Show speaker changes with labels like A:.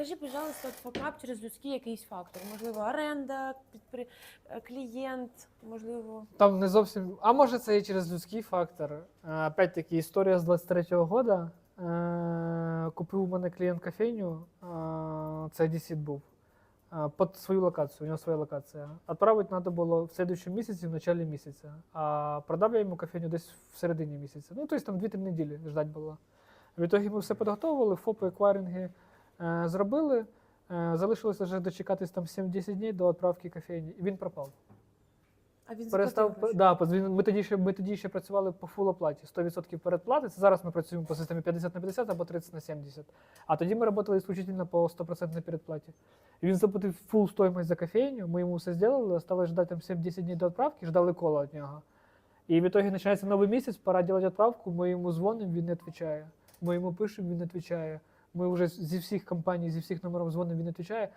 A: скажи, пожалуйста, факап через людський якийсь фактор. Можливо, оренда, підпри... е, клієнт, можливо.
B: Там не зовсім. А може це і через людський фактор. Е, Опять-таки, історія з 23-го года. Е, Купив у мене клієнт кофейню, це Одесіт був. Під свою локацію, у нього своя локація. Отправити треба було в следующем місяці, в начале місяця. А продав я йому кофейню десь в середині місяця. Ну, тобто там 2-3 неділі ждать було. В ітогі ми все підготовили, ФОПи, еквайринги зробили. Е, залишилося вже дочекатись там 7-10 днів до відправки кофейні, і він пропав.
A: А він
B: Перестав да, ми тоді ще ми тоді ще працювали по фул оплаті 100% передплати. Це зараз ми працюємо по системі 50 на 50 або 30 на 70. А тоді ми працювали исключительно по 100% передплаті. І він заплатив фул стоїмость за кофейню, ми йому все зробили, осталось ждати там 7-10 днів до відправки, ждали кола від нього. І в итоге починається новий місяць, пора робити відправку, ми йому дзвонимо, він не відповідає. Ми йому пишемо, він не відповідає. Ми вже зі всіх компаній, зі всіх номерів дзвонимо, він відповідає.